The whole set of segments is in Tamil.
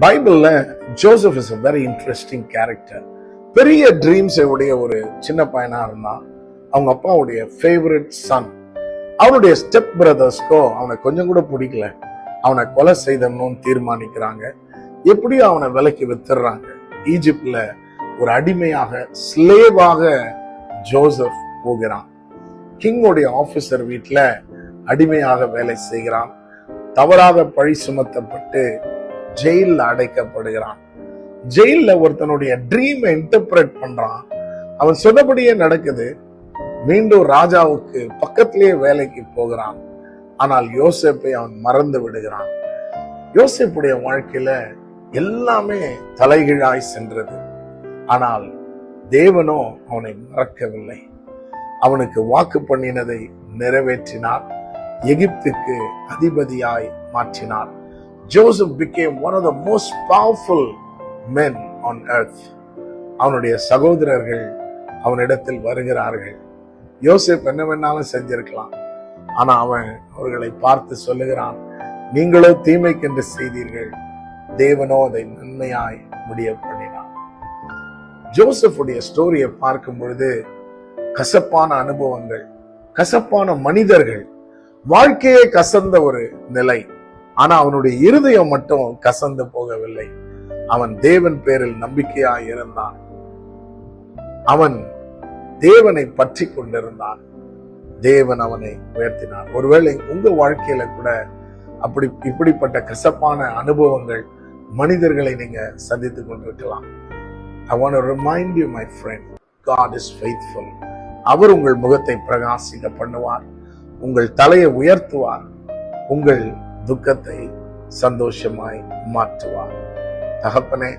பைபிள்ல Joseph is a very interesting character பெரிய ட்ரீம்ஸை உடைய ஒரு சின்ன பையனா இருந்தான் அவங்க அப்பாவுடைய ஃபேவரட் சன் அவனுடைய ஸ்டெப் பிரதர்ஸ்க்கோ அவனை கொஞ்சம் கூட பிடிக்கல. அவனை கொலை செய்தணும்னு தீர்மானிக்கிறாங்க. எப்படியும் அவனை விலைக்கு வித்துடுறாங்க ஈஜிப்ட்ல ஒரு அடிமையாக ஸ்லேவாக ஜோசப் போகிறான். கிங்கோடைய ஆபீசர் வீட்டில் அடிமையாக வேலை செய்கிறான். தவறாக பழி சுமத்தப்பட்டு ஜெயிலில் அடைக்கப்படுகிறான். ஜெயில ஒருத்தனுடைய ட்ரீமை இன்டர்பிரேட் பண்றான். அவன் சொன்னபடியே நடக்குது. மீண்டும் ராஜாவுக்கு பக்கத்திலேயே வேலைக்கு போகிறான். ஆனால் யோசேப்பை அவன் மறந்து விடுகிறான். யோசேப்புடைய வாழ்க்கையில எல்லாமே தலைகீழாய் சென்றது. ஆனால் தேவனோ அவனை மறக்கவில்லை. அவனுக்கு வாக்கு பண்ணினதை நிறைவேற்றினார். எகிப்துக்கு அதிபதியாய் மாற்றினார். Joseph became one of the most powerful men on earth அவனுடைய சகோதரர்கள் அவனிடத்தில் வருகிறார்கள். யோசப் என்ன வேணாலும் செஞ்சிருக்கலாம். ஆனா அவன் அவர்களை பார்த்து சொல்லுகிறான் நீங்களோ தீமைக்கென்று செய்தீர்கள். தேவனோ அதை நன்மையாய் முடிய பண்ணினான் ஜோசஃபுடைய ஸ்டோரியை பார்க்கும் பொழுது கசப்பான அனுபவங்கள் கசப்பான மனிதர்கள் வாழ்க்கையை கசந்த ஒரு நிலை. ஆனா அவனுடைய இருதயம் மட்டும் கசந்து போகவில்லை. அவன் தேவன் பேரில் நம்பிக்கையா இருந்தான். அவன் தேவனை பற்றி கொண்டிருந்தான். தேவன் அவனை உயர்த்தினான் ஒருவேளை உங்க வாழ்க்கையில கூட அப்படி இப்படிப்பட்ட கசப்பான அனுபவங்கள் மனிதர்களை நீங்க சந்தித்துக் கொண்டிருக்கலாம். I want remind you my friend God is faithful அவர் உங்கள் முகத்தை பிரகாசிக்க பண்ணுவார். உங்கள் தலையை உயர்த்துவார். உங்கள் துக்கத்தை சந்தோஷமாய் மாற்றுவார். தகப்பனே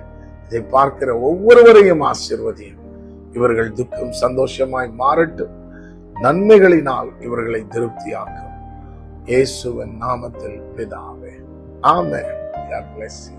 இதை பார்க்கிற ஒவ்வொருவரையும் ஆசிர்வதியும். இவர்கள் துக்கம் சந்தோஷமாய் மாறட்டும். நன்மைகளினால் இவர்களை திருப்தியாக்கும். இயேசுவின் நாமத்தில் பிதாவே. ஆமே God bless you.